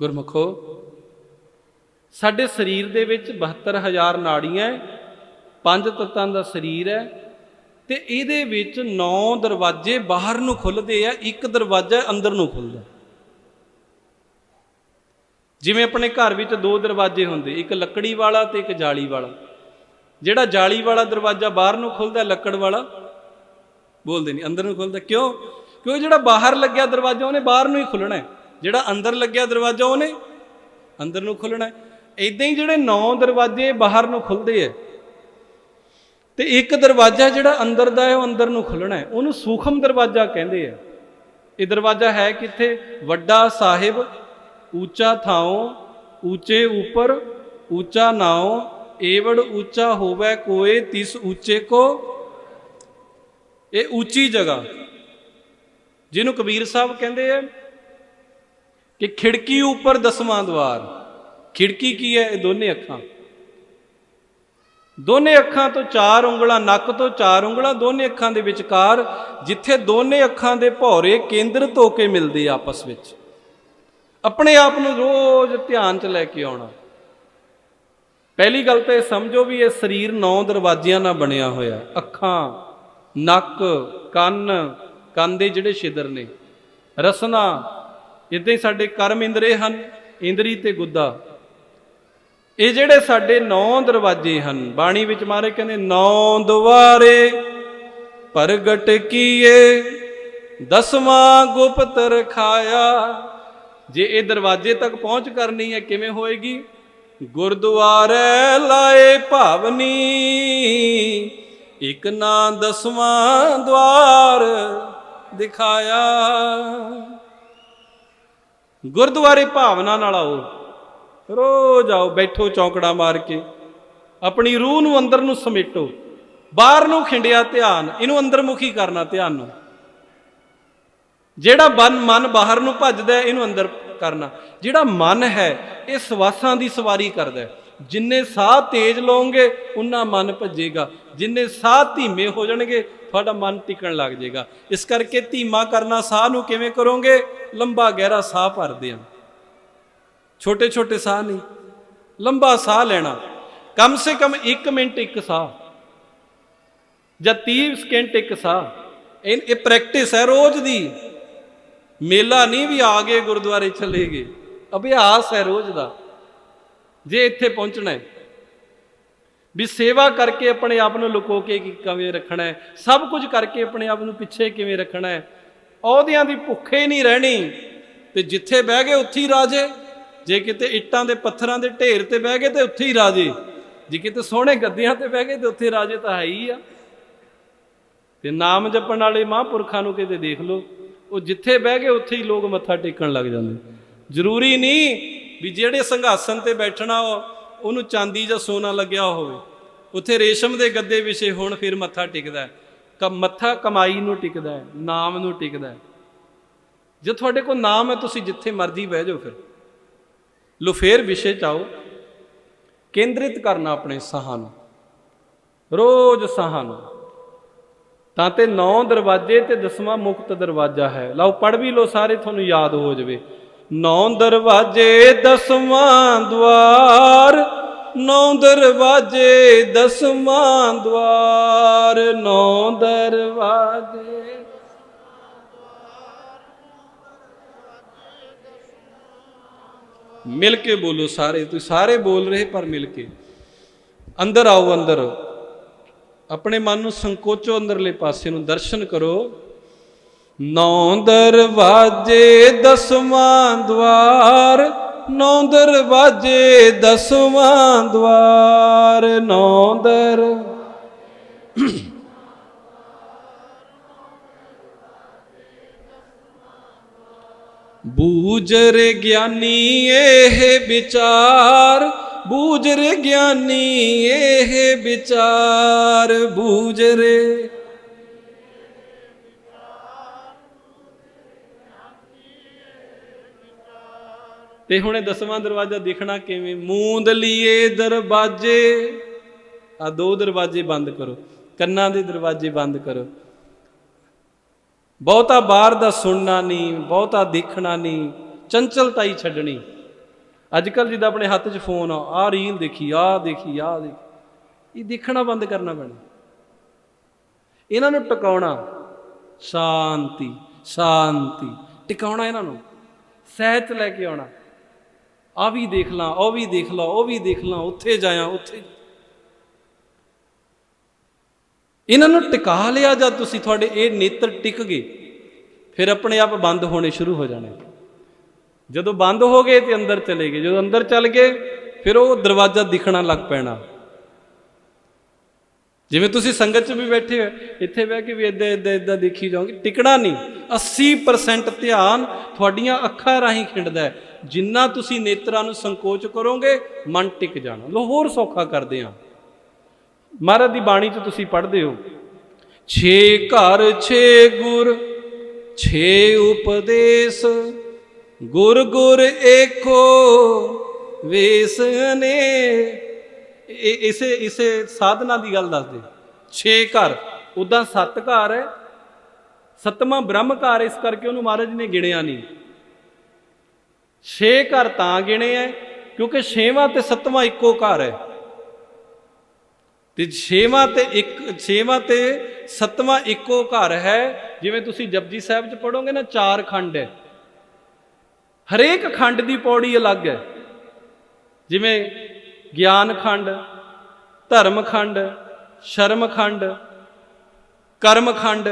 ਗੁਰਮਖੋ, ਸਾਡੇ ਸਰੀਰ ਦੇ ਵਿੱਚ 72000 ਨਾੜੀਆਂ ਪੰਜ ਤੱਤਾਂ ਦਾ ਸਰੀਰ ਹੈ ਤੇ ਇਹਦੇ ਵਿੱਚ 9 ਦਰਵਾਜ਼ੇ ਬਾਹਰ ਨੂੰ ਖੁੱਲਦੇ ਆ, ਇੱਕ ਦਰਵਾਜ਼ਾ ਅੰਦਰ ਨੂੰ ਖੁੱਲਦਾ। ਜਿਵੇਂ ਆਪਣੇ ਘਰ ਵਿੱਚ ਦੋ ਦਰਵਾਜ਼ੇ ਹੁੰਦੇ, ਇੱਕ ਲੱਕੜੀ ਵਾਲਾ ਤੇ ਇੱਕ ਜਾਲੀ ਵਾਲਾ। ਜਿਹੜਾ ਜਾਲੀ ਵਾਲਾ ਦਰਵਾਜ਼ਾ ਬਾਹਰ ਨੂੰ ਖੁੱਲਦਾ, ਲੱਕੜ ਵਾਲਾ, ਬੋਲਦੇ ਨਹੀਂ ਅੰਦਰ ਨੂੰ ਖੁੱਲਦਾ। ਕਿਉਂ? ਕਿਉਂ ਜਿਹੜਾ ਬਾਹਰ ਲੱਗਿਆ ਦਰਵਾਜ਼ਾ, ਉਹਨੇ ਬਾਹਰ ਨੂੰ ਹੀ ਖੁੱਲਣਾ ਹੈ ਜਿਹੜਾ ਅੰਦਰ ਲੱਗਿਆ ਦਰਵਾਜ਼ਾ ਉਹਨੇ ਅੰਦਰ ਨੂੰ ਖੁੱਲਣਾ ਹੈ। ਇਦਾਂ ਹੀ ਜਿਹੜੇ ਨੌ ਦਰਵਾਜ਼ੇ ਬਾਹਰ ਨੂੰ ਖੁੱਲਦੇ ਐ, ਤੇ ਇੱਕ ਦਰਵਾਜ਼ਾ ਜਿਹੜਾ ਅੰਦਰ ਦਾ ਹੈ, ਉਹ ਅੰਦਰ ਨੂੰ ਖੁੱਲਣਾ ਹੈ। ਉਹਨੂੰ ਸੂਖਮ ਦਰਵਾਜ਼ਾ ਕਹਿੰਦੇ ਆ ਇਹ ਦਰਵਾਜ਼ਾ ਹੈ ਕਿੱਥੇ? ਵੱਡਾ ਸਾਹਿਬ, ਉੱਚਾ ਥਾਉ, ਉੱਚੇ ਉੱਪਰ, ਉੱਚਾ ਨਾਉ, ਏਵੜ ਉੱਚਾ ਹੋਵੇ ਕੋਏ, ਤਿਸ ਉੱਚੇ ਕੋ। ਇਹ ਉੱਚੀ ਜਗ੍ਹਾ। ਜਿਹਨੂੰ ਕਬੀਰ ਸਾਹਿਬ ਕਹਿੰਦੇ ਆ ਕਿ ਖਿੜਕੀ ਉੱਪਰ ਦਸਵਾਂ ਦਵਾਰ। ਖਿੜਕੀ ਕੀ ਹੈ? ਇਹ ਦੋਨੇ ਅੱਖਾਂ। ਦੋਨੇ ਅੱਖਾਂ ਤੋਂ ਚਾਰ ਉਂਗਲਾਂ, ਨੱਕ ਤੋਂ ਚਾਰ ਉਂਗਲਾਂ, ਦੋਨੇ ਅੱਖਾਂ ਦੇ ਵਿਚਕਾਰ, ਜਿੱਥੇ ਦੋਨੇ ਅੱਖਾਂ ਦੇ ਭੌਰੇ ਕੇਂਦਰਿਤ ਹੋ ਕੇ ਮਿਲਦੇ ਆਪਸ ਵਿੱਚ। ਆਪਣੇ ਆਪ ਨੂੰ ਰੋਜ਼ ਧਿਆਨ 'ਚ ਲੈ ਕੇ ਆਉਣਾ। ਪਹਿਲੀ ਗੱਲ ਤਾਂ ਇਹ ਸਮਝੋ ਵੀ ਇਹ ਸਰੀਰ ਨੌ ਦਰਵਾਜ਼ਿਆਂ ਨਾਲ ਬਣਿਆ ਹੋਇਆ। ਅੱਖਾਂ, ਨੱਕ, ਕੰਨ ਕੰਨ ਦੇ ਜਿਹੜੇ ਛਿਦਰ ਨੇ। ਰਸਨਾ ਇਦਾਂ ਹੀ ਸਾਡੇ ਕਰਮ ਇੰਦਰੇ ਹਨ, ਇੰਦਰੀ ਤੇ ਗੁੱਦਾ। ਇਹ ਜਿਹੜੇ ਸਾਡੇ ਨੌ ਦਰਵਾਜ਼ੇ ਹਨ, ਬਾਣੀ ਵਿੱਚ ਮਾਰੇ ਕਹਿੰਦੇ, ਨੌ ਦੁਆਰੇ ਪ੍ਰਗਟ ਕੀਏ, ਦਸਵਾਂ ਗੁਪਤ ਰਖਾਇਆ ਜੇ ਇਹ ਦਰਵਾਜ਼ੇ ਤੱਕ ਪਹੁੰਚ ਕਰਨੀ ਹੈ, ਕਿਵੇਂ ਹੋਏਗੀ? ਗੁਰਦੁਆਰੇ ਲਾਏ ਭਾਵਨੀ, ਇੱਕ ਨਾ ਦਸਵਾਂ ਦਵਾਰ ਦਿਖਾਇਆ। ਗੁਰਦੁਆਰੇ ਭਾਵਨਾ ਨਾਲ ਆਓ। ਰੋਜ਼ ਆਓ, ਬੈਠੋ ਚੌਂਕੜਾ ਮਾਰ ਕੇ। ਆਪਣੀ ਰੂਹ ਨੂੰ ਅੰਦਰ ਨੂੰ ਸਮੇਟੋ। ਬਾਹਰ ਨੂੰ ਖਿੰਡਿਆ ਧਿਆਨ, ਇਹਨੂੰ ਅੰਦਰਮੁਖੀ ਕਰਨਾ ਧਿਆਨ ਨੂੰ। ਜਿਹੜਾ ਮਨ ਮਨ ਬਾਹਰ ਨੂੰ ਭੱਜਦਾ ਇਹਨੂੰ ਅੰਦਰ ਕਰਨਾ। ਜਿਹੜਾ ਮਨ ਹੈ, ਇਹ ਸਵਾਸਾਂ ਦੀ ਸਵਾਰੀ ਕਰਦਾ ਜਿੰਨੇ ਸਾਹ ਤੇਜ਼ ਲਓਗੇ, ਉਨਾ ਮਨ ਭੱਜੇਗਾ। ਜਿੰਨੇ ਸਾਹ ਧੀਮੇ ਹੋ ਜਾਣਗੇ ਤੁਹਾਡਾ ਮਨ ਟਿਕਣ ਲੱਗ ਜਾਏਗਾ। ਇਸ ਕਰਕੇ ਧੀਮਾ ਕਰਨਾ ਸਾਹ ਨੂੰ ਕਿਵੇਂ ਕਰੋਗੇ? ਲੰਬਾ ਗਹਿਰਾ ਸਾਹ ਭਰਦੇ ਆ ਛੋਟੇ ਛੋਟੇ ਸਾਹ ਨਹੀਂ, ਲੰਬਾ ਸਾਹ ਲੈਣਾ। ਕਮ ਸੇ ਕਮ 1 ਮਿੰਟ ਇੱਕ ਸਾਹ ਜਾਂ 30 ਸਕਿੰਟ ਇੱਕ ਸਾਹ। ਇਹ ਇਹ ਪ੍ਰੈਕਟਿਸ ਹੈ ਰੋਜ਼ ਦੀ। ਮੇਲਾ ਨਹੀਂ ਵੀ ਆ ਗਏ ਗੁਰਦੁਆਰੇ ਚਲੇ ਗਏ। ਅਭਿਆਸ ਹੈ ਰੋਜ਼ ਦਾ। ਜੇ ਇੱਥੇ ਪਹੁੰਚਣਾ ਹੈ। ਵੀ ਸੇਵਾ ਕਰਕੇ ਆਪਣੇ ਆਪ ਨੂੰ ਲੁਕੋ ਕੇ ਕਿਵੇਂ ਰੱਖਣਾ ਹੈ? ਸਭ ਕੁਝ ਕਰਕੇ ਆਪਣੇ ਆਪ ਨੂੰ ਪਿੱਛੇ ਕਿਵੇਂ ਰੱਖਣਾ ਹੈ? ਅਹੁਦਿਆਂ ਦੀ ਭੁੱਖੇ ਨਹੀਂ ਰਹਿਣੀ। ਤੇ ਜਿੱਥੇ ਬਹਿ ਗਏ ਉੱਥੇ ਹੀ ਰਾਜੇ। ਜੇ ਕਿਤੇ ਇੱਟਾਂ ਦੇ ਪੱਥਰਾਂ ਦੇ ਢੇਰ ਤੇ ਬਹਿ ਗਏ ਤੇ ਉੱਥੇ ਹੀ ਰਾਜੇ। ਜੇ ਕਿਤੇ ਸੋਹਣੇ ਗੱਦਿਆਂ ਤੇ ਬਹਿ ਗਏ ਤੇ ਉੱਥੇ ਰਾਜੇ ਤਾਂ ਹੈ ਹੀ ਆ। ਤੇ ਨਾਮ ਜਪਣ ਵਾਲੇ ਮਹਾਂਪੁਰਖਾਂ ਨੂੰ ਕਿਤੇ ਦੇਖ ਲਓ। ਉਹ ਜਿੱਥੇ ਬਹਿ ਗਏ ਉੱਥੇ ਹੀ ਲੋਕ ਮੱਥਾ ਟੇਕਣ ਲੱਗ ਜਾਂਦੇ। ਜ਼ਰੂਰੀ ਨਹੀਂ ਵੀ ਜਿਹੜੇ ਸੰਘਾਸਨ ਤੇ ਬੈਠਣਾ ਉਹ ਉਹਨੂੰ ਚਾਂਦੀ ਜਾਂ ਸੋਨਾ ਲੱਗਿਆ ਹੋਵੇ। ਉੱਥੇ ਰੇਸ਼ਮ ਦੇ ਗੱਦੇ ਵਿਛੇ ਹੋਣ, ਫਿਰ ਮੱਥਾ ਟਿਕਦਾ ਹੈ। ਕ ਮੱਥਾ ਕਮਾਈ ਨੂੰ ਟਿਕਦਾ ਹੈ, ਨਾਮ ਨੂੰ ਟਿਕਦਾ ਹੈ। ਜੇ ਤੁਹਾਡੇ ਕੋਲ ਨਾਮ ਹੈ, ਤੁਸੀਂ ਜਿੱਥੇ ਮਰਜ਼ੀ ਬਹਿ ਜਾਓ ਫਿਰ। ਲੁਫੇਰ ਵਿਸ਼ੇ ਚ ਆਓ। ਕੇਂਦਰਿਤ ਕਰਨਾ ਆਪਣੇ ਸਾਹਾਂ ਨੂੰ ਰੋਜ਼ ਸਾਹਾਂ ਨੂੰ ਤਾਂ ਤੇ ਨੌ ਦਰਵਾਜ਼ੇ ਤੇ ਦਸਵਾਂ ਮੁਕਤ ਦਰਵਾਜ਼ਾ ਹੈ। ਲਓ ਪੜ ਵੀ ਲੋ ਸਾਰੇ, ਤੁਹਾਨੂੰ ਯਾਦ ਹੋ ਜਾਵੇ। ਨੌ ਦਰਵਾਜ਼ੇ, ਦਸਵਾਂ ਦਵਾਰ ਨੌ ਦਰਵਾਜ਼ੇ, ਦਸਵਾਂ ਦਵਾਰ, ਨੌ ਦਰਵਾਜ਼ੇ। ਮਿਲ ਕੇ ਬੋਲੋ ਸਾਰੇ, ਤੁਸੀਂ ਸਾਰੇ ਬੋਲ ਰਹੇ ਪਰ ਮਿਲ ਕੇ। ਅੰਦਰ ਆਓ, ਅੰਦਰ। ਆਪਣੇ ਮਨ ਨੂੰ ਸੰਕੋਚੋ, ਅੰਦਰਲੇ ਪਾਸੇ ਨੂੰ ਦਰਸ਼ਨ ਕਰੋ। ਨੌ ਦਰਵਾਜੇ, ਦਸਵਾਂ ਦਵਾਰ ਨੌ ਦਰਵਾਜੇ ਦਸਵਾਂ ਦਵਾਰ ਨੌ ਦਰ ਬੂਜਰ ਗਿਆਨੀ ਇਹ ਵਿਚਾਰ ਬੂਜਰ ਗਿਆਨੀ ਇਹ ਵਿਚਾਰ ਬੂਜਰੇ ਤੇ ਹੁਣ ਇਹ ਦਸਵਾਂ ਦਰਵਾਜ਼ਾ ਦੇਖਣਾ ਕਿਵੇਂ? ਮੂੰਦ ਲੀਏ ਦਰਵਾਜੇ। ਆ ਦੋ ਦਰਵਾਜੇ ਬੰਦ ਕਰੋ। ਕੰਨਾਂ ਦੇ ਦਰਵਾਜੇ ਬੰਦ ਕਰੋ। ਬਹੁਤਾ ਬਾਹਰ ਦਾ ਸੁਣਨਾ ਨਹੀਂ, ਬਹੁਤਾ ਦੇਖਣਾ ਨਹੀਂ ਚੰਚਲਤਾ ਹੀ ਛੱਡਣੀ। ਅੱਜ ਕੱਲ ਜਿੱਦਾਂ ਆਪਣੇ ਹੱਥ 'ਚ ਫੋਨ ਆ ਆ ਰੀਲ ਦੇਖੀ ਆ ਦੇਖੀ ਆ ਦੇਖੀ। ਇਹ ਦੇਖਣਾ ਬੰਦ ਕਰਨਾ ਪੈਣਾ। ਇਹਨਾਂ ਨੂੰ ਟਿਕਾਉਣਾ ਸ਼ਾਂਤੀ ਸ਼ਾਂਤੀ। ਟਿਕਾਉਣਾ ਇਹਨਾਂ ਨੂੰ। ਸਹਿਜ ਲੈ ਕੇ ਆਉਣਾ। ਆ ਵੀ ਦੇਖ ਲਾਂ, ਉਹ ਵੀ ਦੇਖ ਲਾਂ, ਉਹ ਵੀ ਦੇਖ ਲਾਂ, ਉੱਥੇ ਜਾਇਆ, ਉੱਥੇ। ਇਹਨਾਂ ਨੂੰ ਟਿਕਾ ਲਿਆ ਜਦ ਤੁਸੀਂ ਤੁਹਾਡੇ ਇਹ ਨੇਤਰ ਟਿਕ ਗਏ, ਫਿਰ ਆਪਣੇ ਆਪ ਬੰਦ ਹੋਣੇ ਸ਼ੁਰੂ ਹੋ ਜਾਣੇ। ਜਦੋਂ ਬੰਦ ਹੋ ਗਏ ਤੇ ਅੰਦਰ ਚਲੇ ਗਏ, ਜਦੋਂ ਅੰਦਰ ਚੱਲ ਗਏ, ਫਿਰ ਉਹ ਦਰਵਾਜ਼ਾ ਦਿਖਣਾ ਲੱਗ ਪੈਣਾ। ਜਿਵੇਂ ਤੁਸੀਂ ਸੰਗਤ 'ਚ ਵੀ ਬੈਠੇ ਹੋ, ਇੱਥੇ ਬਹਿ ਕੇ ਵੀ ਇਦਾਂ ਇਦਾਂ ਇਦਾਂ ਦੇਖੀ ਜਾਓਗੇ, ਟਿਕਣਾ ਨਹੀਂ। 80% ਧਿਆਨ ਤੁਹਾਡੀਆਂ ਅੱਖਾਂ ਰਾਹੀਂ ਖਿੰਡਦਾ ਹੈ। ਜਿੰਨਾ ਤੁਸੀਂ ਨੇਤਰਾਂ ਨੂੰ ਸੰਕੋਚ ਕਰੋਗੇ, ਮਨ ਟਿਕ ਜਾਣਾ। ਲੋ ਹੋਰ ਸੌਖਾ ਕਰਦੇ ਆ। ਮਹਾਰਾਜ ਦੀ ਬਾਣੀ 'ਚ ਤੁਸੀਂ ਪੜ੍ਹਦੇ ਹੋ, ਛੇ ਘਰ, ਛੇ ਗੁਰ, ਛੇ ਉਪਦੇਸ਼, ਗੁਰ ਗੁਰ ਏਕੋ ਵੇਸ ਨੇ। ਇਸੇ ਇਸੇ ਸਾਧਨਾ ਦੀ ਗੱਲ ਦੱਸਦੇ। ਛੇ ਘਰ ਉਦਾਂ ਸੱਤ ਘਰ ਹੈ। ਸਤਵਾਂ ਬ੍ਰਹਮ ਘਰ ਇਸ ਕਰਕੇ ਉਹਨੂੰ ਮਹਾਰਾਜ ਨੇ ਗਿਣਿਆ ਨਹੀਂ। ਛੇ ਘਰ ਤਾਂ ਗਿਣੇ ਹੈ ਕਿਉਂਕਿ ਛੇਵਾਂ ਤੇ ਸੱਤਵਾਂ ਇੱਕੋ ਘਰ ਹੈ ਤੇ ਛੇਵਾਂ ਤੇ ਇੱਕ, ਛੇਵਾਂ ਤੇ ਸੱਤਵਾਂ ਇੱਕੋ ਘਰ ਹੈ, ਜਿਵੇਂ ਤੁਸੀਂ ਜਪਜੀ ਸਾਹਿਬ ਚ ਪੜੋਗੇ ਨਾ, ਚਾਰ ਖੰਡ ਹੈ ਹਰੇਕ ਖੰਡ ਦੀ ਪੌੜੀ ਅਲੱਗ ਹੈ ਜਿਵੇਂ ਗਿਆਨ ਖੰਡ, ਧਰਮ ਖੰਡ, ਸ਼ਰਮ ਖੰਡ, ਕਰਮ ਖੰਡ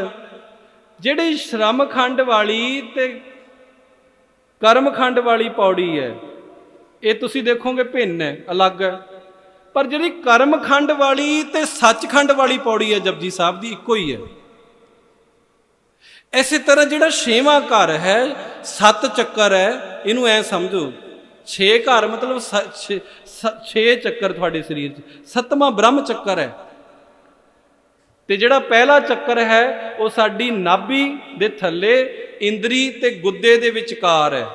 ਜਿਹੜੀ ਸ਼ਰਮ ਖੰਡ ਵਾਲੀ ਤੇ ਕਰਮ ਖੰਡ ਵਾਲੀ ਪੌੜੀ ਹੈ, ਇਹ ਤੁਸੀਂ ਦੇਖੋਗੇ ਭਿੰਨ ਹੈ, ਅਲੱਗ ਹੈ। ਪਰ ਜਿਹੜੀ ਕਰਮ ਖੰਡ ਵਾਲੀ ਤੇ ਸੱਚਖੰਡ ਵਾਲੀ ਪੌੜੀ ਹੈ, ਜਪਜੀ ਸਾਹਿਬ ਦੀ ਇੱਕੋ ਹੀ ਹੈ। ਇਸੇ ਤਰ੍ਹਾਂ ਜਿਹੜਾ ਛੇਵਾਂ ਘਰ ਹੈ, ਸੱਤ ਚੱਕਰ ਹੈ, ਇਹਨੂੰ ਐ ਸਮਝੋ। ਛੇ ਘਰ ਮਤਲਬ 6 ਚੱਕਰ ਤੁਹਾਡੇ ਸਰੀਰ 'ਚ, ਸੱਤਵਾਂ ਬ੍ਰਹਮ ਚੱਕਰ ਹੈ। ਤੇ ਜਿਹੜਾ ਪਹਿਲਾ ਚੱਕਰ ਹੈ, ਉਹ ਸਾਡੀ ਨਾਭੀ ਦੇ ਥੱਲੇ ਇੰਦਰੀ ਤੇ ਗੁੱਦੇ ਦੇ ਵਿਚਕਾਰ ਹੈ।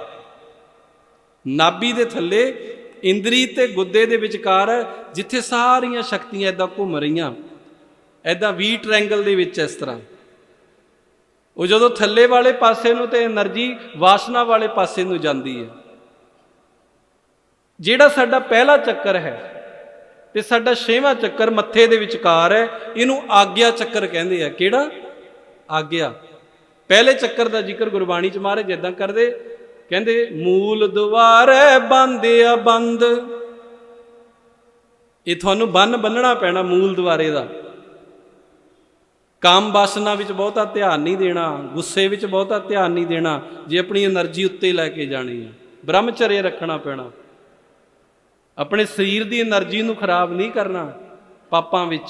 ਨਾਭੀ ਦੇ ਥੱਲੇ ਇੰਦਰੀ ਤੇ ਗੁੱਦੇ ਦੇ ਵਿਚਕਾਰ ਹੈ, ਜਿੱਥੇ ਸਾਰੀਆਂ ਸ਼ਕਤੀਆਂ ਇਦਾਂ ਘੁੰਮ ਰਹੀਆਂ। ਐਦਾਂ ਵੀ ਟ੍ਰਾਇੰਗਲ ਦੇ ਵਿੱਚ ਇਸ ਤਰ੍ਹਾਂ। ਉਹ ਜਦੋਂ ਥੱਲੇ ਵਾਲੇ ਪਾਸੇ ਨੂੰ ਤੇ એનર્ਜੀ ਵਾਸਨਾ ਵਾਲੇ ਪਾਸੇ ਨੂੰ ਜਾਂਦੀ ਹੈ। ਜਿਹੜਾ ਸਾਡਾ ਪਹਿਲਾ ਚੱਕਰ ਹੈ ਤੇ ਸਾਡਾ ਛੇਵਾਂ ਚੱਕਰ ਮੱਥੇ ਦੇ ਵਿਚਕਾਰ ਹੈ, ਇਹਨੂੰ ਆਗਿਆ ਚੱਕਰ ਕਹਿੰਦੇ ਆ। ਕਿਹੜਾ? ਆਗਿਆ। ਪਹਿਲੇ ਚੱਕਰ ਦਾ ਜ਼ਿਕਰ ਗੁਰਬਾਣੀ ਚ ਮਹਾਰਾਜ ਇਦਾਂ ਕਰਦੇ, ਕਹਿੰਦੇ, ਮੂਲ ਦੁਆਰੇ ਬੰਦਿਆ ਬੰਦ ਇਹ ਤੁਹਾਨੂੰ ਬੰਨ ਬੰਨਣਾ ਪੈਣਾ ਮੂਲ ਦੁਆਰੇ ਦਾ। ਕਾਮ ਵਾਸਨਾ ਵਿੱਚ ਬਹੁਤਾ ਧਿਆਨ ਨਹੀਂ ਦੇਣਾ, ਗੁੱਸੇ ਵਿੱਚ ਬਹੁਤਾ ਧਿਆਨ ਨਹੀਂ ਦੇਣਾ, ਜੇ ਆਪਣੀ એનર્ਜੀ ਉੱਤੇ ਲੈ ਕੇ ਜਾਣੀ ਹੈ ਬ੍ਰਹਮਚਰਯ ਰੱਖਣਾ ਪੈਣਾ। ਆਪਣੇ ਸਰੀਰ ਦੀ એનર્ਜੀ ਨੂੰ ਖਰਾਬ ਨਹੀਂ ਕਰਨਾ ਪਾਪਾਂ ਵਿੱਚ।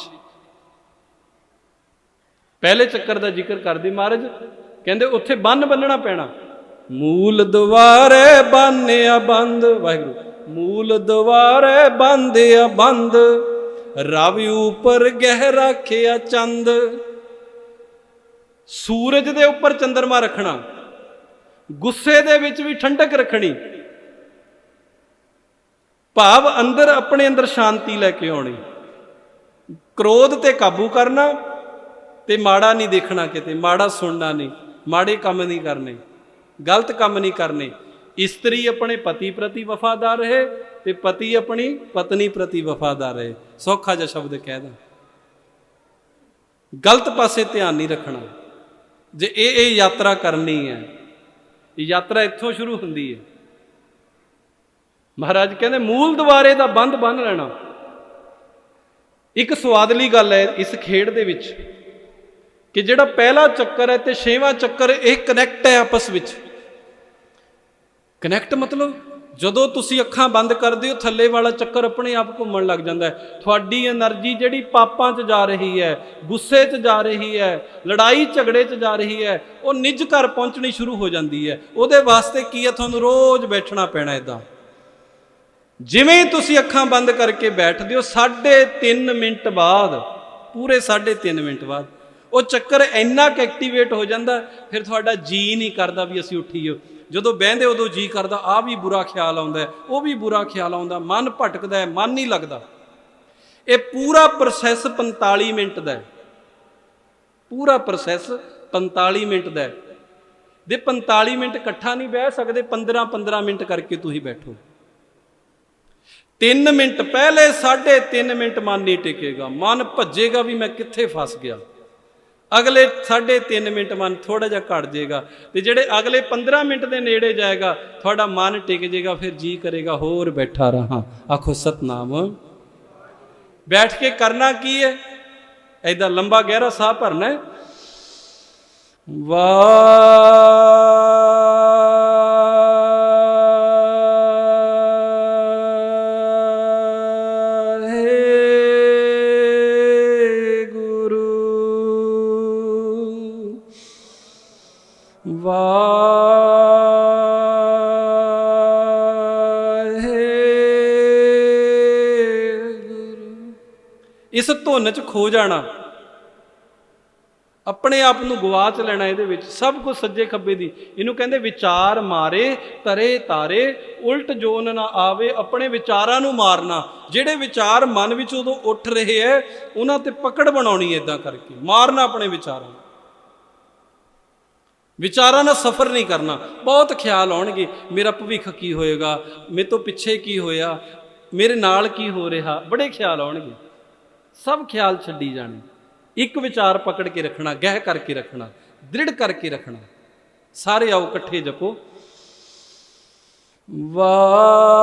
ਪਹਿਲੇ ਚੱਕਰ ਦਾ ਜ਼ਿਕਰ ਕਰਦੇ ਮਹਾਰਾਜ, ਕਹਿੰਦੇ ਉੱਥੇ ਬੰਨ ਬੰਨਣਾ ਪੈਣਾ। ਮੂਲ ਦੁਆਰੇ ਬੰਨਿਆ ਬੰਦ, ਵਾਹਿਗੁਰੂ। ਮੂਲ ਦੁਆਰੇ ਬੰਦਿਆ ਬੰਦ, ਰਵਿ ਉਪਰ ਗਹਿ ਰੱਖਿਆ ਚੰਦ। ਸੂਰਜ ਦੇ ਉੱਪਰ ਚੰਦਰਮਾ ਰੱਖਣਾ, ਗੁੱਸੇ ਦੇ ਵਿੱਚ ਵੀ ਠੰਡਕ ਰੱਖਣੀ। ਭਾਵ ਅੰਦਰ ਆਪਣੇ ਅੰਦਰ ਸ਼ਾਂਤੀ ਲੈ ਕੇ ਆਉਣੀ। ਕ੍ਰੋਧ ਤੇ ਕਾਬੂ ਕਰਨਾ ਤੇ ਮਾੜਾ ਨਹੀਂ ਦੇਖਣਾ ਕਿਤੇ, ਮਾੜਾ ਸੁਣਨਾ ਨਹੀਂ, ਮਾੜੇ ਕੰਮ ਨਹੀਂ ਕਰਨੇ, ਗਲਤ ਕੰਮ ਨਹੀਂ ਕਰਨੇ। ਇਸਤਰੀ ਆਪਣੇ ਪਤੀ ਪ੍ਰਤੀ ਵਫਾਦਾਰ ਰਹੇ ਤੇ ਪਤੀ ਆਪਣੀ ਪਤਨੀ ਪ੍ਰਤੀ ਵਫਾਦਾਰ ਰਹੇ। ਸੌਖਾ ਜਿਹਾ ਸ਼ਬਦ ਕਹਿ ਦਾਂ ਗਲਤ ਪਾਸੇ ਧਿਆਨ ਨਹੀਂ ਰੱਖਣਾ। ਜੇ ਇਹ ਇਹ ਯਾਤਰਾ ਕਰਨੀ ਹੈ, ਇਹ ਯਾਤਰਾ ਇੱਥੋਂ ਸ਼ੁਰੂ ਹੁੰਦੀ ਹੈ। ਮਹਾਰਾਜ ਕਹਿੰਦੇ ਮੂਲ ਦੁਆਰੇ ਦਾ ਬੰਦ ਬੰਨ ਲੈਣਾ। ਇੱਕ ਸਵਾਦਲੀ ਗੱਲ ਹੈ ਇਸ ਖੇਡ ਦੇ ਵਿੱਚ ਕਿ ਜਿਹੜਾ ਪਹਿਲਾ ਚੱਕਰ ਹੈ ਤੇ ਛੇਵਾਂ ਚੱਕਰ, ਇਹ ਕਨੈਕਟ ਹੈ ਆਪਸ ਵਿੱਚ। ਕਨੈਕਟ ਮਤਲਬ ਜਦੋਂ ਤੁਸੀਂ ਅੱਖਾਂ ਬੰਦ ਕਰਦੇ ਹੋ, ਥੱਲੇ ਵਾਲਾ ਚੱਕਰ ਆਪਣੇ ਆਪ ਘੁੰਮਣ ਲੱਗ ਜਾਂਦਾ ਹੈ। ਤੁਹਾਡੀ એનર્ਜੀ ਜਿਹੜੀ ਪਾਪਾਂ 'ਚ ਜਾ ਰਹੀ ਹੈ, ਗੁੱਸੇ 'ਚ ਜਾ ਰਹੀ ਹੈ, ਲੜਾਈ ਝਗੜੇ 'ਚ ਜਾ ਰਹੀ ਹੈ, ਉਹ ਨਿੱਜ ਘਰ ਪਹੁੰਚਣੀ ਸ਼ੁਰੂ ਹੋ ਜਾਂਦੀ ਹੈ। ਉਹਦੇ ਵਾਸਤੇ ਕੀ ਹੈ? ਤੁਹਾਨੂੰ ਰੋਜ਼ ਬੈਠਣਾ ਪੈਣਾ ਇਦਾਂ ਜਿਵੇਂ ਤੁਸੀਂ ਅੱਖਾਂ ਬੰਦ ਕਰਕੇ ਬੈਠਦੇ ਹੋ 3.5 ਮਿੰਟ ਬਾਅਦ, ਪੂਰੇ 3.5 ਮਿੰਟ ਬਾਅਦ, ਉਹ ਚੱਕਰ ਇੰਨਾ ਕਿ ਐਕਟੀਵੇਟ ਹੋ ਜਾਂਦਾ, ਫਿਰ ਤੁਹਾਡਾ ਜੀ ਨਹੀਂ ਕਰਦਾ ਵੀ ਅਸੀਂ ਉੱਠੀਏ। ਜਦੋਂ ਬਹਿੰਦੇ ਉਦੋਂ ਜੀ ਕਰਦਾ ਆ ਵੀ ਬੁਰਾ ਖਿਆਲ ਆਉਂਦਾ, ਉਹ ਵੀ ਬੁਰਾ ਖਿਆਲ ਆਉਂਦਾ, ਮਨ ਭਟਕਦਾ ਹੈ, ਮਨ ਨਹੀਂ ਲੱਗਦਾ। ਇਹ ਪੂਰਾ ਪ੍ਰੋਸੈਸ 45 ਮਿੰਟ ਦਾ ਹੈ। ਪੂਰਾ ਪ੍ਰੋਸੈਸ 45 ਮਿੰਟ ਦਾ ਹੈ। ਦੇ 45 ਮਿੰਟ ਇਕੱਠਾ ਨਹੀਂ ਬਹਿ ਸਕਦੇ 15 15 ਮਿੰਟ ਕਰਕੇ ਤੁਸੀਂ ਬੈਠੋ। 3 ਮਿੰਟ ਪਹਿਲੇ, ਸਾਢੇ 3 ਮਿੰਟ ਮਨ ਨਹੀਂ ਟਿਕੇਗਾ। ਮਨ ਭੱਜੇਗਾ ਵੀ ਮੈਂ ਕਿੱਥੇ ਫਸ ਗਿਆ। ਅਗਲੇ ਸਾਢੇ 3 ਮਿੰਟ ਮਨ ਥੋੜਾ ਜਿਹਾ ਘਟ ਜਾਏਗਾ ਤੇ ਜਿਹੜੇ ਅਗਲੇ 15 ਮਿੰਟ ਦੇ ਨੇੜੇ ਜਾਏਗਾ, ਤੁਹਾਡਾ ਮਨ ਟਿਕ ਜਾਏਗਾ, ਫਿਰ ਜੀ ਕਰੇਗਾ, ਹੋਰ ਬੈਠਾ ਰਹਾ। ਆਖੋ, ਸਤਨਾਮ। ਬੈਠ ਕੇ ਕਰਨਾ ਕੀ ਹੈ? ਐਦਾ ਲੰਬਾ ਗਹਿਰਾ ਸਾਹ ਭਰਨਾ ਹੈ। ਵਾਹਿਗੁਰੂ ਧੁਨ ਚ ਖੋ ਜਾਣਾ। ਆਪਣੇ ਆਪ ਨੂੰ ਗਵਾ ਚ ਲੈਣਾ ਇਹਦੇ ਵਿੱਚ। ਸਭ ਕੁਝ ਸੱਜੇ ਖੱਬੇ ਦੀ। ਇਹਨੂੰ ਕਹਿੰਦੇ ਵਿਚਾਰ ਮਾਰੇ, ਤਰੇ ਤਾਰੇ, ਉਲਟ ਜੋਨ ਨਾ ਆਵੇ, ਆਪਣੇ ਵਿਚਾਰਾਂ ਨੂੰ ਮਾਰਨਾ। ਜਿਹੜੇ ਵਿਚਾਰ ਮਨ ਵਿੱਚ ਉਦੋਂ ਉੱਠ ਰਹੇ ਐ, ਉਹਨਾਂ ਤੇ ਪਕੜ ਬਣਾਉਣੀ ਇਦਾਂ ਕਰਕੇ। ਮਾਰਨਾ ਆਪਣੇ ਵਿਚਾਰਾਂ ਵਿਚਾਰਾਂ ਨਾਲ ਸਫਰ ਨਹੀਂ ਕਰਨਾ। ਬਹੁਤ ਖਿਆਲ ਆਉਣਗੇ, ਮੇਰਾ ਭਵਿੱਖ ਕੀ ਹੋਏਗਾ, ਮੇਰੇ ਤੋਂ ਪਿੱਛੇ ਕੀ ਹੋਇਆ, ਮੇਰੇ ਨਾਲ ਕੀ ਹੋ ਰਿਹਾ। ਬੜੇ ਖਿਆਲ ਆਉਣਗੇ। ਸਭ ਖਿਆਲ ਛੱਡੀ ਜਾਣੇ। ਇੱਕ ਵਿਚਾਰ ਪਕੜ ਕੇ ਰੱਖਣਾ, ਗਹਿ ਕਰਕੇ ਰੱਖਣਾ, ਦ੍ਰਿੜ ਕਰਕੇ ਰੱਖਣਾ। ਸਾਰੇ ਆਓ ਇਕੱਠੇ ਜਪੋ। ਵਾਹ।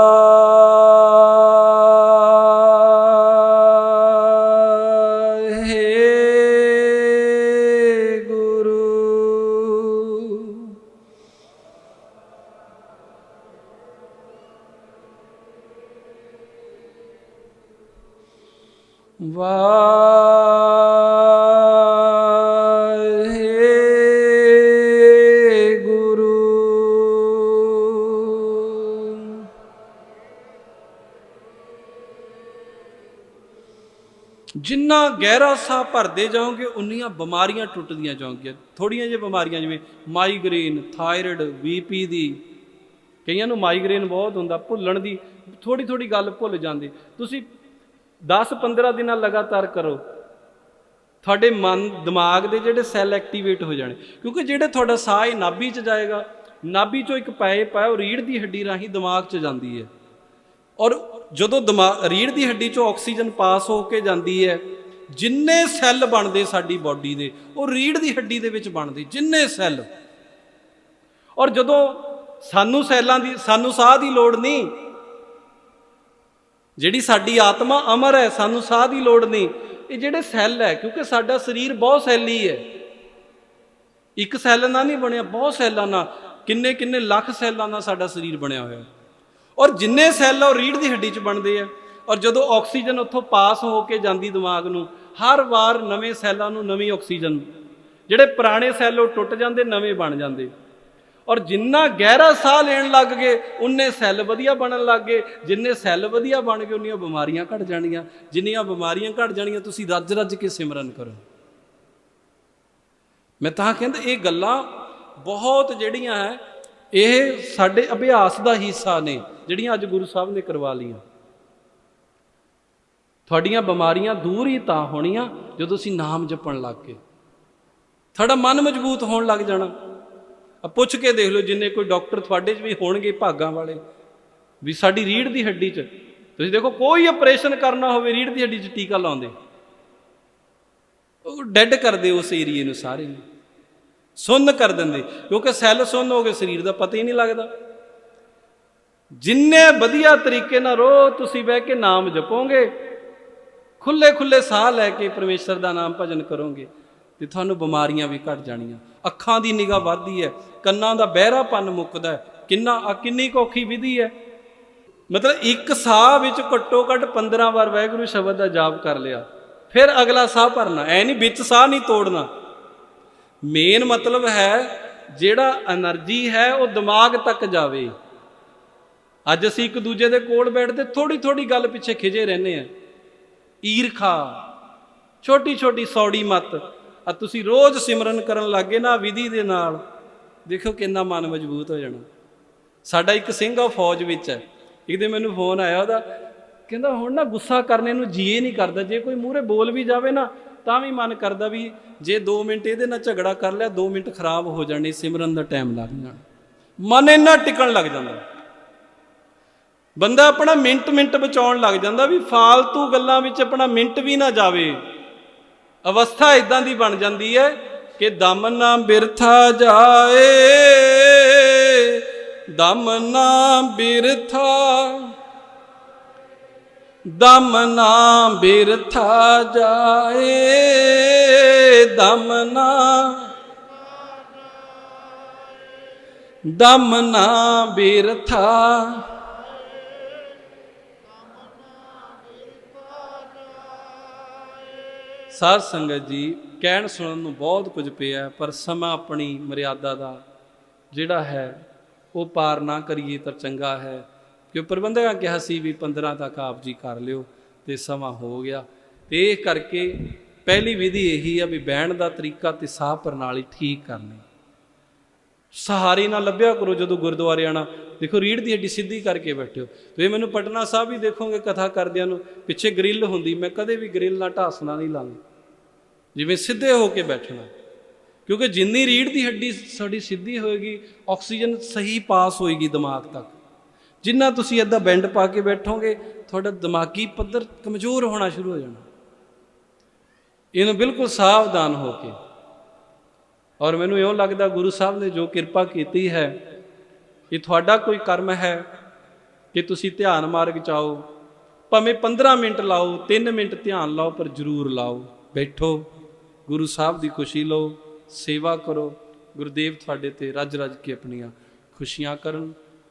ਜਿੰਨਾ ਗਹਿਰਾ ਸਾਹ ਭਰਦੇ ਜਾਓਗੇ, ਉਨੀਆਂ ਬਿਮਾਰੀਆਂ ਟੁੱਟਦੀਆਂ ਜਾਓਗੀਆਂ। ਥੋੜੀਆਂ ਜਿਹੀਆਂ ਬਿਮਾਰੀਆਂ ਜਿਵੇਂ ਮਾਈਗ੍ਰੇਨ ਥਾਇਰਾਇਡ ਬੀਪੀ ਦੀ। ਕਈਆਂ ਨੂੰ ਮਾਈਗ੍ਰੇਨ ਬਹੁਤ ਹੁੰਦਾ, ਭੁੱਲਣ ਦੀ ਥੋੜੀ ਥੋੜੀ ਗੱਲ ਭੁੱਲ ਜਾਂਦੇ। ਤੁਸੀਂ 10-15 ਦਿਨਾਂ ਲਗਾਤਾਰ ਕਰੋ। ਤੁਹਾਡੇ ਮਨ, ਦਿਮਾਗ ਦੇ ਜਿਹੜੇ ਸੈੱਲ ਐਕਟੀਵੇਟ ਹੋ ਜਾਣੇ। ਕਿਉਂਕਿ ਜਿਹੜੇ ਤੁਹਾਡਾ ਸਾਹ ਹੈ ਨਾਭੀ 'ਚ ਜਾਏਗਾ, ਨਾਭੀ 'ਚੋਂ ਇੱਕ ਪਾਈਪ ਹੈ ਉਹ ਰੀੜ ਦੀ ਹੱਡੀ ਰਾਹੀਂ ਦਿਮਾਗ 'ਚ ਜਾਂਦੀ ਹੈ। ਔਰ ਜਦੋਂ ਦਿਮਾਗ ਰੀੜ ਦੀ ਹੱਡੀ 'ਚੋਂ ਆਕਸੀਜਨ ਪਾਸ ਹੋ ਕੇ ਜਾਂਦੀ ਹੈ, ਜਿੰਨੇ ਸੈੱਲ ਬਣਦੇ ਸਾਡੀ ਬਾਡੀ ਦੇ, ਉਹ ਰੀੜ ਦੀ ਹੱਡੀ ਦੇ ਵਿੱਚ ਬਣਦੇ, ਜਿੰਨੇ ਸੈੱਲ। ਔਰ ਜਦੋਂ ਸਾਨੂੰ ਸੈੱਲਾਂ ਦੀ, ਸਾਨੂੰ ਸਾਹ ਦੀ ਲੋੜ ਨਹੀਂ, ਜਿਹੜੀ ਸਾਡੀ ਆਤਮਾ ਅਮਰ ਹੈ, ਸਾਨੂੰ ਸਾਹ ਦੀ ਲੋੜ ਨਹੀਂ, ਇਹ ਜਿਹੜੇ ਸੈੱਲ ਹੈ, ਕਿਉਂਕਿ ਸਾਡਾ ਸਰੀਰ ਬਹੁਤ ਸੈੱਲੀ ਹੈ। ਇੱਕ ਸੈੱਲ ਨਾਲ ਨਹੀਂ ਬਣਿਆ, ਬਹੁਤ ਸੈੱਲਾਂ ਨਾਲ ਕਿੰਨੇ ਕਿੰਨੇ ਲੱਖ ਸੈੱਲਾਂ ਨਾਲ ਸਾਡਾ ਸਰੀਰ ਬਣਿਆ ਹੋਇਆ। ਹੈ ਔਰ ਜਿੰਨੇ ਸੈੱਲ ਉਹ ਰੀੜ ਦੀ ਹੱਡੀ 'ਚ ਬਣਦੇ ਆ। ਔਰ ਜਦੋਂ ਆਕਸੀਜਨ ਉੱਥੋਂ ਪਾਸ ਹੋ ਕੇ ਜਾਂਦੀ ਦਿਮਾਗ ਨੂੰ, ਹਰ ਵਾਰ ਨਵੇਂ ਸੈੱਲਾਂ ਨੂੰ ਨਵੀਂ ਆਕਸੀਜਨ, ਜਿਹੜੇ ਪੁਰਾਣੇ ਸੈੱਲ ਉਹ ਟੁੱਟ ਜਾਂਦੇ, ਨਵੇਂ ਬਣ ਜਾਂਦੇ। ਔਰ ਜਿੰਨਾ ਗਹਿਰਾ ਸਾਹ ਲੈਣ ਲੱਗ ਗਏ, ਉਨੇ ਸੈੱਲ ਵਧੀਆ ਬਣਨ ਲੱਗ ਗਏ। ਜਿੰਨੇ ਸੈੱਲ ਵਧੀਆ ਬਣ ਗਏ, ਉਨੀਆਂ ਬਿਮਾਰੀਆਂ ਘਟ ਜਾਣੀਆਂ। ਜਿੰਨੀਆਂ ਬਿਮਾਰੀਆਂ ਘਟ ਜਾਣੀਆਂ, ਤੁਸੀਂ ਰੱਜ ਰੱਜ ਕੇ ਸਿਮਰਨ ਕਰੋ। ਮੈਂ ਤਾਂ ਕਹਿੰਦਾ, ਇਹ ਗੱਲਾਂ ਬਹੁਤ ਜਿਹੜੀਆਂ ਹੈ ਇਹ ਸਾਡੇ ਅਭਿਆਸ ਦਾ ਹਿੱਸਾ ਨੇ, ਜਿਹੜੀਆਂ ਅੱਜ ਗੁਰੂ ਸਾਹਿਬ ਨੇ ਕਰਵਾ ਲਈਆਂ। ਤੁਹਾਡੀਆਂ ਬਿਮਾਰੀਆਂ ਦੂਰ ਹੀ ਤਾਂ ਹੋਣੀਆਂ ਜਦੋਂ ਤੁਸੀਂ ਨਾਮ ਜਪਣ ਲੱਗ ਗਏ। ਤੁਹਾਡਾ ਮਨ ਮਜ਼ਬੂਤ ਹੋਣ ਲੱਗ ਜਾਣਾ। ਆ ਪੁੱਛ ਕੇ ਦੇਖ ਲਓ, ਜਿੰਨੇ ਕੋਈ ਡਾਕਟਰ ਤੁਹਾਡੇ 'ਚ ਵੀ ਹੋਣਗੇ ਭਾਗਾਂ ਵਾਲੇ, ਵੀ ਸਾਡੀ ਰੀੜ ਦੀ ਹੱਡੀ 'ਚ। ਤੁਸੀਂ ਦੇਖੋ, ਕੋਈ ਆਪਰੇਸ਼ਨ ਕਰਨਾ ਹੋਵੇ ਰੀੜ ਦੀ ਹੱਡੀ 'ਚ ਟੀਕਾ ਲਾਉਂਦੇ। ਉਹ ਡੈੱਡ ਕਰਦੇ ਉਸ ਏਰੀਏ ਨੂੰ ਸਾਰੇ ਨੂੰ। ਸੁੰਨ ਕਰ ਦਿੰਦੇ, ਕਿਉਂਕਿ ਸੈੱਲ ਸੁੰਨ ਹੋ ਗਏ, ਸਰੀਰ ਦਾ ਪਤਾ ਹੀ ਨਹੀਂ ਲੱਗਦਾ। ਜਿੰਨੇ ਵਧੀਆ ਤਰੀਕੇ ਨਾਲ ਰੋ, ਤੁਸੀਂ ਬਹਿ ਕੇ ਨਾਮ ਜਪੋਗੇ ਖੁੱਲੇ ਖੁੱਲੇ ਸਾਹ ਲੈ ਕੇ ਪਰਮੇਸ਼ਰ ਦਾ ਨਾਮ ਭਜਨ ਕਰੋਗੇ, ਤੇ ਤੁਹਾਨੂੰ ਬਿਮਾਰੀਆਂ ਵੀ ਘਟ ਜਾਣੀਆਂ। ਅੱਖਾਂ ਦੀ ਨਿਗਾਹ ਵੱਧਦੀ ਹੈ, ਕੰਨਾਂ ਦਾ ਬਹਿਰਾਪਨ ਮੁੱਕਦਾ ਹੈ। ਕਿੰਨਾ, ਆ, ਕਿੰਨੀ ਕੋਖੀ ਵਿਧੀ ਹੈ। ਮਤਲਬ ਇੱਕ ਸਾਹ ਵਿੱਚ ਘੱਟੋ ਘੱਟ 15 ਵਾਰ ਵਾਹਿਗੁਰੂ ਸ਼ਬਦ ਦਾ ਜਾਪ ਕਰ ਲਿਆ। ਫਿਰ ਅਗਲਾ ਸਾਹ ਭਰਨਾ। ਐ ਨਹੀਂ ਵਿੱਚ ਸਾਹ ਨਹੀਂ ਤੋੜਨਾ। ਮੇਨ ਮਤਲਬ ਹੈ ਜਿਹੜਾ એનર્ਜੀ ਹੈ ਉਹ ਦਿਮਾਗ ਤੱਕ ਜਾਵੇ। ਅੱਜ ਅਸੀਂ ਇੱਕ ਦੂਜੇ ਦੇ ਕੋਲ ਬੈਠਦੇ ਥੋੜੀ ਥੋੜੀ ਗੱਲ ਪਿੱਛੇ ਖਿਜੇ ਰਹਿੰਦੇ ਆ ਈਰਖਾ, ਛੋਟੀ ਛੋਟੀ ਸੌੜੀ ਮਤ। ਆ ਤੁਸੀਂ ਰੋਜ਼ ਸਿਮਰਨ ਕਰਨ ਲੱਗੇ ਨਾ ਵਿਧੀ ਦੇ ਨਾਲ, ਦੇਖੋ ਕਿੰਨਾ ਮਨ ਮਜ਼ਬੂਤ ਹੋ ਜਾਣਾ। ਸਾਡਾ ਇੱਕ ਸਿੰਘ ਆ ਫੌਜ ਵਿੱਚ ਹੈ। ਇੱਕ ਦਿਨ ਮੈਨੂੰ ਫੋਨ ਆਇਆ ਉਹਦਾ, ਕਹਿੰਦਾ ਹੁਣ ਨਾ ਗੁੱਸਾ ਕਰਨੇ ਨੂੰ ਜੀਏ ਨਹੀਂ ਕਰਦਾ। ਜੇ ਕੋਈ ਮੂਹਰੇ ਬੋਲ ਵੀ ਜਾਵੇ ਨਾ ਤਾਂ ਵੀ ਮਨ ਕਰਦਾ ਵੀ ਜੇ 2 ਮਿੰਟ ਇਹਦੇ ਨਾਲ ਝਗੜਾ ਕਰ ਲਿਆ 2 ਮਿੰਟ ਖਰਾਬ ਹੋ ਜਾਣੇ, ਸਿਮਰਨ ਦਾ ਟਾਈਮ ਲੱਗ ਜਾਣਾ। ਮਨ ਇੰਨਾ ਟਿਕਣ ਲੱਗ ਜਾਂਦਾ। ਬੰਦਾ ਆਪਣਾ ਮਿੰਟ ਮਿੰਟ ਬਚਾਉਣ ਲੱਗ ਜਾਂਦਾ ਵੀ ਫਾਲਤੂ ਗੱਲਾਂ ਵਿੱਚ ਆਪਣਾ ਮਿੰਟ ਵੀ ਨਾ ਜਾਵੇ। ਅਵਸਥਾ ਇਦਾਂ ਦੀ ਬਣ ਜਾਂਦੀ ਹੈ ਕਿ ਦਮ ਨਾ ਬਿਰਥਾ ਜਾਏ, ਦਮ ਨਾ ਬਿਰਥਾ ਦਮ ਨਾ ਬਿਰਥਾ ਜਾਏ, ਦਮ ਨਾ ਦਮ ਨਾ ਬਿਰਥਾ ਸਾਧ ਸੰਗਤ ਜੀ, ਕਹਿਣ ਸੁਣਨ ਨੂੰ ਬਹੁਤ ਕੁਝ ਪਿਆ, ਪਰ ਸਮਾਂ ਆਪਣੀ ਮਰਿਆਦਾ ਦਾ ਜਿਹੜਾ ਹੈ, ਉਹ ਪਾਰ ਨਾ ਕਰੀਏ ਤਾਂ ਚੰਗਾ ਹੈ। ਕਿ ਪ੍ਰਬੰਧਕਾਂ ਕਿਹਾ ਸੀ ਵੀ 15 ਤੱਕ ਆਪ ਜੀ ਕਰ ਲਿਓ ਤੇ ਸਮਾਂ ਹੋ ਗਿਆ। ਤੇ ਇਹ ਕਰਕੇ ਪਹਿਲੀ ਵਿਧੀ ਇਹੀ ਆ ਵੀ ਬਹਿਣ ਦਾ ਤਰੀਕਾ ਤੇ ਸਾਹ ਪ੍ਰਣਾਲੀ ਠੀਕ ਕਰਨੀ। ਸਹਾਰੇ ਨਾਲ ਲੱਭਿਆ ਕਰੋ ਜਦੋਂ ਗੁਰਦੁਆਰੇ ਆਣਾ ਦੇਖੋ ਰੀੜ ਦੀ ਹੱਡੀ ਸਿੱਧੀ ਕਰਕੇ ਬੈਠਿਓ ਤੁਸੀਂ ਮੈਨੂੰ ਪਟਨਾ ਸਾਹਿਬ ਵੀ ਦੇਖੋਗੇ ਕਥਾ ਕਰਦਿਆਂ ਨੂੰ, ਪਿੱਛੇ ਗ੍ਰਿਲ ਹੁੰਦੀ, ਮੈਂ ਕਦੇ ਵੀ ਗ੍ਰਿਲ ਨਾਲ ਢਾਸਣਾ ਨਹੀਂ ਲਾਉਂਦਾ। ਜਿਵੇਂ ਸਿੱਧੇ ਹੋ ਕੇ ਬੈਠਣਾ। ਕਿਉਂਕਿ ਜਿੰਨੀ ਰੀੜ ਦੀ ਹੱਡੀ ਸਾਡੀ ਸਿੱਧੀ ਹੋਏਗੀ, ਆਕਸੀਜਨ ਸਹੀ ਪਾਸ ਹੋਏਗੀ ਦਿਮਾਗ ਤੱਕ। ਜਿੰਨਾ ਤੁਸੀਂ ਏਦਾਂ ਬੈਂਡ ਪਾ ਕੇ ਬੈਠੋਗੇ, ਤੁਹਾਡਾ ਦਿਮਾਗੀ ਪੱਧਰ ਕਮਜ਼ੋਰ ਹੋਣਾ ਸ਼ੁਰੂ ਹੋ ਜਾਣਾ। ਇਹਨੂੰ ਬਿਲਕੁਲ ਸਾਵਧਾਨ ਹੋ ਕੇ। ਔਰ ਮੈਨੂੰ ਇਉਂ ਲੱਗਦਾ ਗੁਰੂ ਸਾਹਿਬ ਨੇ ਜੋ ਕਿਰਪਾ ਕੀਤੀ ਹੈ, ਇਹ ਤੁਹਾਡਾ ਕੋਈ ਕਰਮ ਹੈ ਕਿ ਤੁਸੀਂ ਧਿਆਨ ਮਾਰਗ ਚਾਓ ਭਾਵੇਂ 15 ਮਿੰਟ ਲਾਓ 3 ਮਿੰਟ ਧਿਆਨ ਲਾਓ, ਪਰ ਜ਼ਰੂਰ ਲਾਓ। ਬੈਠੋ, ਗੁਰੂ ਸਾਹਿਬ ਦੀ ਖੁਸ਼ੀ ਲਓ, ਸੇਵਾ ਕਰੋ, ਗੁਰਦੇਵ ਤੁਹਾਡੇ ਤੇ ਰੱਜ ਰੱਜ ਕੇ ਆਪਣੀਆਂ ਖੁਸ਼ੀਆਂ ਕਰਨ।